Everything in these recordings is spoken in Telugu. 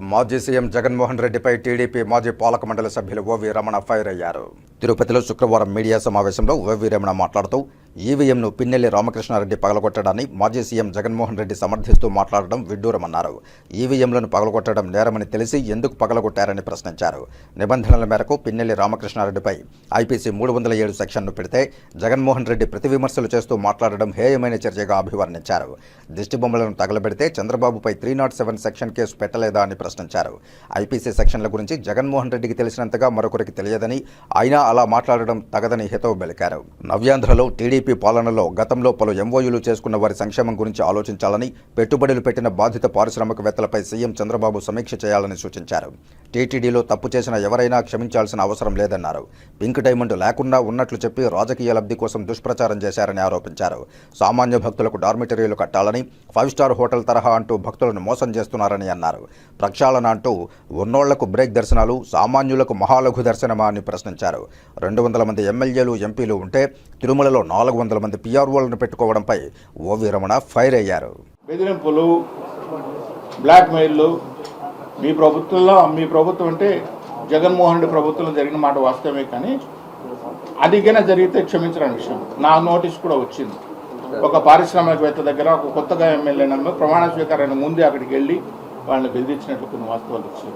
మాజీ సీఎం జగన్మోహన్ రెడ్డిపై టీడీపీ మాజీ పాలక మండలి సభ్యులు ఓవి రమణ ఫైర్ అయ్యారు. తిరుపతిలో శుక్రవారం మీడియా సమావేశంలో ఓవి రమణ మాట్లాడుతూ ఈవీఎంను పిన్నెల్లి రామకృష్ణారెడ్డి పగలగొట్టడాన్ని మాజీ సీఎం జగన్మోహన్ రెడ్డి సమర్థిస్తూ మాట్లాడడం విడ్డూరమన్నారు. ఈవీఎంలను పగలగొట్టడం నేరమని తెలిసి ఎందుకు పగలగొట్టారని ప్రశ్నించారు. నిబంధనల మేరకు పిన్నెల్లి రామకృష్ణారెడ్డిపై ఐపీసీ మూడు వందల ఏడు సెక్షన్ను పెడితే జగన్మోహన్ రెడ్డి ప్రతి విమర్శలు చేస్తూ మాట్లాడడం హేయమైన చర్యగా అభివర్ణించారు. దిష్టిబొమ్మలను తగలబెడితే చంద్రబాబుపై three not seven section case పెట్టలేదా అని ప్రశ్నించారు. ఐపీసీ సెక్షన్ల గురించి జగన్మోహన్ రెడ్డికి తెలిసినంతగా మరొకరికి తెలియదని అయినా అలా మాట్లాడడం తగదని హితవు బెలికారు. నవ్యాంధ్రలో టీడీపీ పాలనలో గతంలో పలు ఎంఓయూలు చేసుకున్న వారి సంక్షేమం గురించి ఆలోచించాలని పెట్టుబడులు పెట్టిన బాధిత పారిశ్రామికవేత్తలపై సీఎం చంద్రబాబు సమీక్ష చేయాలని సూచించారు. టీటీడీలో తప్పు చేసిన ఎవరైనా క్షమించాల్సిన అవసరం లేదన్నారు. పింక్ డైమండ్ లేకుండా ఉన్నట్లు చెప్పి రాజకీయ లబ్ధి కోసం దుష్ప్రచారం చేశారని ఆరోపించారు. సామాన్య భక్తులకు డార్మిటరీలు కట్టాలని ఫైవ్ స్టార్ హోటల్ తరహా అంటూ భక్తులను మోసం చేస్తున్నారని అన్నారు. ప్రక్షాళన అంటూ ఉన్నోళ్ళకు బ్రేక్ దర్శనాలు సామాన్యులకు మహాలఘు దర్శనమా అని ప్రశ్నించారు. రెండు వందల మంది ఎమ్మెల్యేలు ఎంపీలు ఉంటే తిరుమలలో నాలుగు వందల మంది పిఆర్ఓలను పెట్టుకోవడంపై ఓవి రమణ ఫైర్ అయ్యారు. బెదిరింపులు బ్లాక్మెయిల్లు మీ ప్రభుత్వంలో మీ ప్రభుత్వం అంటే జగన్మోహన్ రెడ్డి ప్రభుత్వంలో జరిగిన మాట వాస్తవమే కానీ అదిగైనా జరిగితే క్షమించడానికి విషయం. నా నోటీస్ కూడా వచ్చింది. ఒక పారిశ్రామికవేత్త దగ్గర ఒక కొత్తగా ఎమ్మెల్యే నమ్మ ప్రమాణ స్వీకారాన్ని ముందే అక్కడికి వెళ్ళి వాళ్ళని బెదిరించినట్లు కొన్ని వాస్తవాలు వచ్చాయి.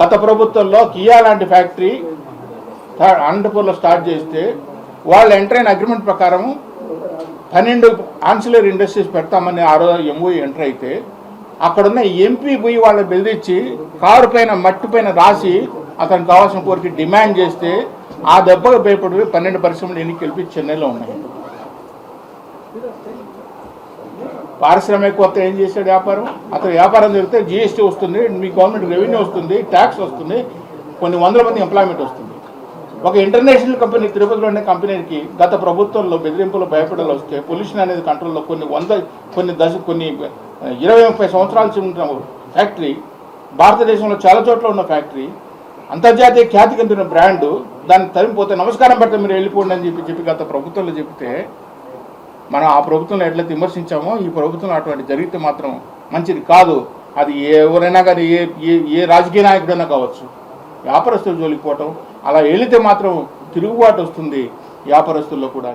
గత ప్రభుత్వంలో కియా లాంటి ఫ్యాక్టరీ అనంతపూర్లో స్టార్ట్ చేస్తే వాళ్ళు ఎంటర్ అయిన అగ్రిమెంట్ ప్రకారం పన్నెండు ఆన్సిలర్ ఇండస్ట్రీస్ పెడతామని ఆ రోజు ఎంఓఈ ఎంటర్ అయితే అక్కడున్న ఎంపీ పోయి వాళ్ళని బెదిరించి కారు పైన మట్టి పైన రాసి అతనికి కావాల్సిన కోరిక డిమాండ్ చేస్తే ఆ దెబ్బకు భయపడి పన్నెండు పరిశ్రమలు ఎన్నికలిపి చెన్నైలో ఉన్నాయి. పారిశ్రామికవేత్త ఏం చేశాడు వ్యాపారం? అతను వ్యాపారం జరిగితే జిఎస్టీ వస్తుంది మీ గవర్నమెంట్ రెవెన్యూ వస్తుంది ట్యాక్స్ వస్తుంది కొన్ని వందల మంది ఎంప్లాయ్మెంట్ వస్తుంది. ఒక ఇంటర్నేషనల్ కంపెనీ తిరుపతిలో ఉండే కంపెనీకి గత ప్రభుత్వంలో బెదిరింపులు భయపడలు వస్తే పొల్యూషన్ అనేది కంట్రోల్లో కొన్ని వంద కొన్ని దశ కొన్ని ఇరవై ముప్పై సంవత్సరాల నుంచి ఉన్న ఫ్యాక్టరీ భారతదేశంలో చాలా చోట్ల ఉన్న ఫ్యాక్టరీ అంతర్జాతీయ ఖ్యాతి చెందిన బ్రాండ్ దాన్ని తరిమిపోతే నమస్కారం పెడితే మీరు వెళ్ళిపోండి అని చెప్పి చెప్పి గత ప్రభుత్వంలో చెప్తే మనం ఆ ప్రభుత్వంలో ఎట్లయితే విమర్శించామో ఈ ప్రభుత్వంలో అటువంటి జరిగితే మాత్రం మంచిది కాదు. అది ఎవరైనా కానీ ఏ ఏ ఏ రాజకీయ నాయకుడైనా కావచ్చు. వ్యాపారస్తులు జోలికి పోవటం అలా వెళితే మాత్రం తిరుగుబాటు వస్తుంది వ్యాపారస్తుల్లో కూడా